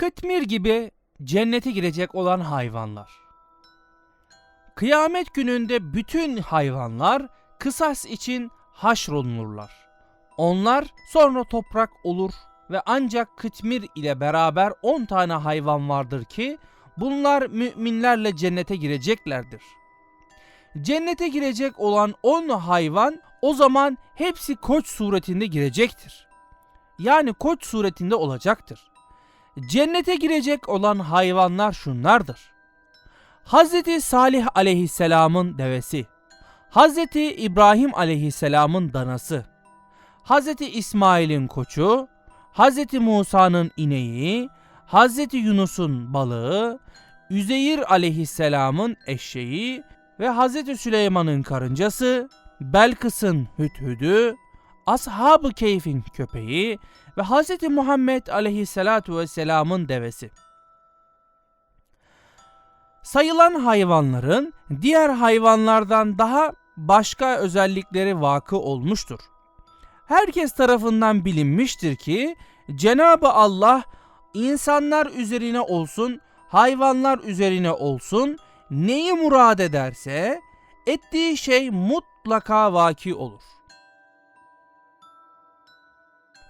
Kıtmir gibi cennete girecek olan hayvanlar. Kıyamet gününde bütün hayvanlar kısas için haşrolunurlar. Onlar sonra toprak olur ve ancak kıtmir ile beraber 10 tane hayvan vardır ki bunlar müminlerle cennete gireceklerdir. Cennete girecek olan 10 hayvan o zaman hepsi koç suretinde girecektir. Yani koç suretinde olacaktır. Cennete girecek olan hayvanlar şunlardır. Hazreti Salih aleyhisselamın devesi, Hazreti İbrahim aleyhisselamın danası, Hazreti İsmail'in koçu, Hazreti Musa'nın ineği, Hazreti Yunus'un balığı, Üzeyir aleyhisselamın eşeği ve Hazreti Süleyman'ın karıncası, Belkıs'ın hüdhüdü, Ashab-ı Keyf'in köpeği ve Hazreti Muhammed aleyhissalatu vesselamın devesi. Sayılan hayvanların diğer hayvanlardan daha başka özellikleri vakı olmuştur. Herkes tarafından bilinmiştir ki Cenabı Allah insanlar üzerine olsun, hayvanlar üzerine olsun neyi murad ederse ettiği şey mutlaka vaki olur.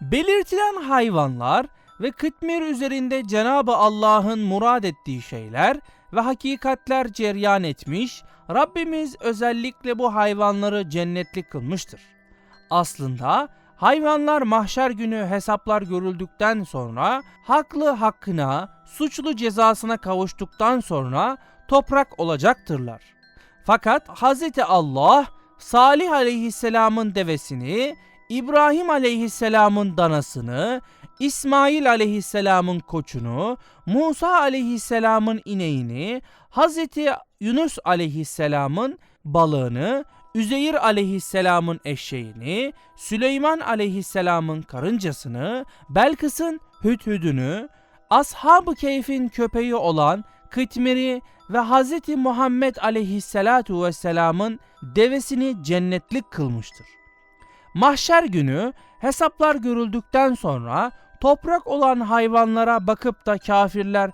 Belirtilen hayvanlar ve kıtmir üzerinde Cenabı Allah'ın murad ettiği şeyler ve hakikatler ceryan etmiş, Rabbimiz özellikle bu hayvanları cennetlik kılmıştır. Aslında hayvanlar mahşer günü hesaplar görüldükten sonra haklı hakkına, suçlu cezasına kavuştuktan sonra toprak olacaktırlar. Fakat Hz. Allah Salih aleyhisselamın devesini, İbrahim aleyhisselamın danasını, İsmail aleyhisselamın koçunu, Musa aleyhisselamın ineğini, Hazreti Yunus aleyhisselamın balığını, Üzeyir aleyhisselamın eşeğini, Süleyman aleyhisselamın karıncasını, Belkıs'ın hüdhüdünü, Ashab-ı Keyf'in köpeği olan Kıtmir'i ve Hazreti Muhammed aleyhisselatu vesselamın devesini cennetlik kılmıştır. Mahşer günü hesaplar görüldükten sonra toprak olan hayvanlara bakıp da kafirler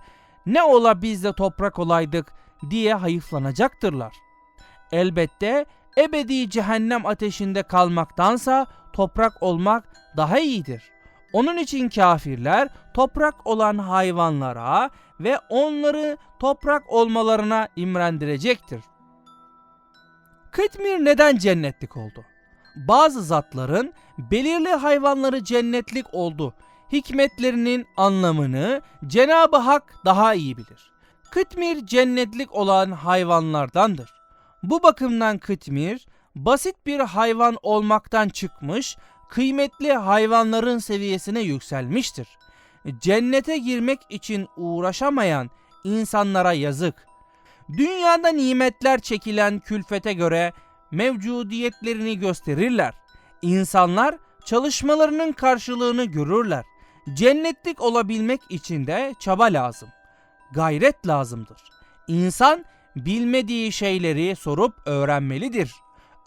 ne ola biz de toprak olaydık diye hayıflanacaktırlar. Elbette ebedi cehennem ateşinde kalmaktansa toprak olmak daha iyidir. Onun için kafirler toprak olan hayvanlara ve onları toprak olmalarına imrendirecektir. Kıtmir neden cennetlik oldu? Bazı zatların belirli hayvanları cennetlik oldu. Hikmetlerinin anlamını Cenab-ı Hak daha iyi bilir. Kıtmir cennetlik olan hayvanlardandır. Bu bakımdan kıtmir basit bir hayvan olmaktan çıkmış, kıymetli hayvanların seviyesine yükselmiştir. Cennete girmek için uğraşamayan insanlara yazık. Dünyada nimetler çekilen külfete göre mevcudiyetlerini gösterirler. İnsanlar çalışmalarının karşılığını görürler. Cennetlik olabilmek için de çaba lazım. Gayret lazımdır. İnsan bilmediği şeyleri sorup öğrenmelidir.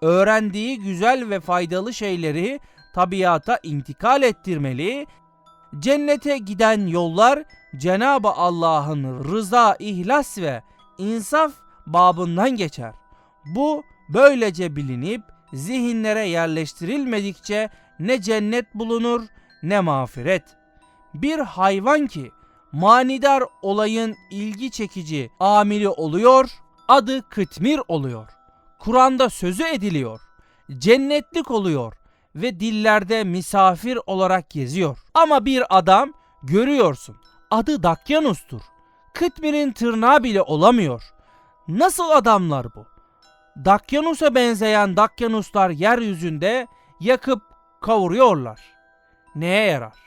Öğrendiği güzel ve faydalı şeyleri tabiata intikal ettirmeli. Cennete giden yollar Cenab-ı Allah'ın rıza, ihlas ve insaf babından geçer. Bu böylece bilinip zihinlere yerleştirilmedikçe ne cennet bulunur ne mağfiret. Bir hayvan ki manidar olayın ilgi çekici amili oluyor, adı kıtmir oluyor. Kur'an'da sözü ediliyor. Cennetlik oluyor ve dillerde misafir olarak geziyor. Ama bir adam görüyorsun. Adı Dakyanus'tur. Kıtmir'in tırnağı bile olamıyor. Nasıl adamlar bu? Dakyanus'a benzeyen Dakyanuslar yeryüzünde yakıp kavuruyorlar. Neye yarar?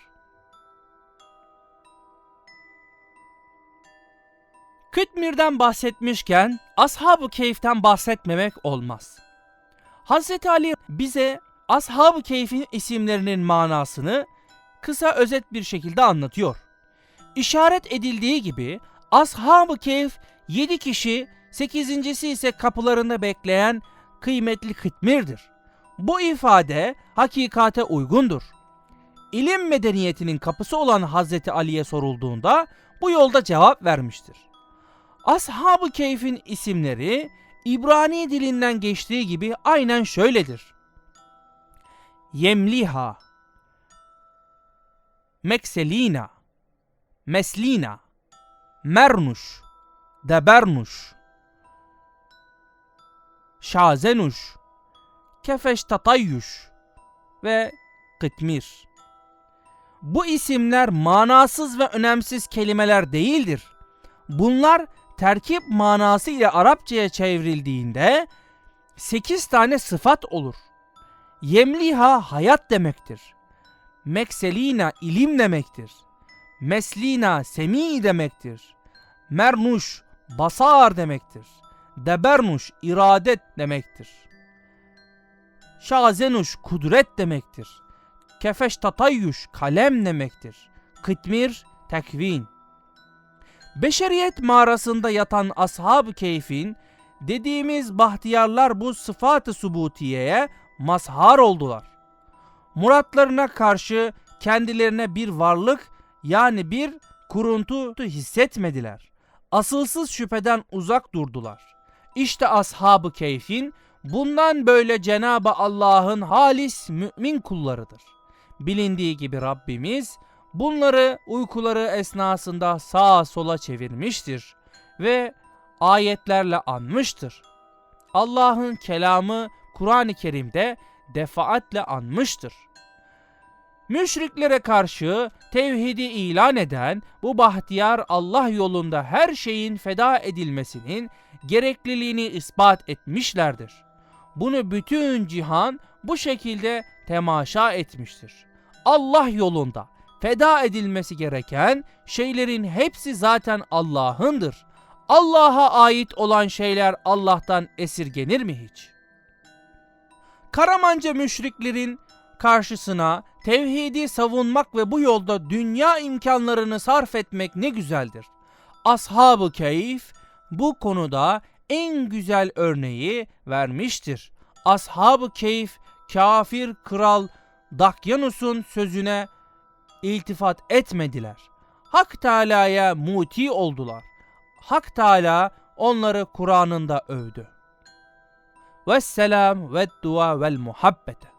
Kıtmir'den bahsetmişken Ashab-ı Keyf'ten bahsetmemek olmaz. Hazreti Ali bize Ashab-ı Keyf'in isimlerinin manasını kısa özet bir şekilde anlatıyor. İşaret edildiği gibi Ashab-ı Keyf 7 kişi, 8.si ise kapılarında bekleyen kıymetli kıtmirdir. Bu ifade hakikate uygundur. İlim medeniyetinin kapısı olan Hazreti Ali'ye sorulduğunda bu yolda cevap vermiştir. Ashab-ı Keyf'in isimleri İbrani dilinden geçtiği gibi aynen şöyledir. Yemliha Mekselina Meslina Mernuş Debernuş Şazenuş Kefeş Tatayyuş ve Kıtmir. Bu isimler manasız ve önemsiz kelimeler değildir. Bunlar terkip manası ile Arapçaya çevrildiğinde 8 tane sıfat olur. Yemliha hayat demektir. Mekselina ilim demektir. Meslina semi demektir. Mernuş basar demektir. Debernuş iradet demektir. Şazenuş kudret demektir. Kefeş tatayyuş kalem demektir. Kıtmir tekvin. Beşeriyet mağarasında yatan ashab-ı keyfin dediğimiz bahtiyarlar bu sıfat-ı subutiyeye mazhar oldular. Muratlarına karşı kendilerine bir varlık yani bir kuruntu hissetmediler. Asılsız şüpheden uzak durdular. İşte ashab-ı keyfin bundan böyle Cenab-ı Allah'ın halis mümin kullarıdır. Bilindiği gibi Rabbimiz bunları uykuları esnasında sağa sola çevirmiştir ve ayetlerle anmıştır. Allah'ın kelamı Kur'an-ı Kerim'de defaatle anmıştır. Müşriklere karşı tevhidi ilan eden bu bahtiyar Allah yolunda her şeyin feda edilmesinin gerekliliğini ispat etmişlerdir. Bunu bütün cihan bu şekilde temaşa etmiştir. Allah yolunda feda edilmesi gereken şeylerin hepsi zaten Allah'ındır. Allah'a ait olan şeyler Allah'tan esirgenir mi hiç? Karamanca müşriklerin karşısına tevhidi savunmak ve bu yolda dünya imkanlarını sarf etmek ne güzeldir. Ashab-ı Keyif bu konuda en güzel örneği vermiştir. Ashab-ı Keyif kafir kral Dakyanus'un sözüne iltifat etmediler. Hak Teala'ya muti oldular. Hak Teala onları Kur'an'ında övdü. Vesselam ve dua vel muhabbete.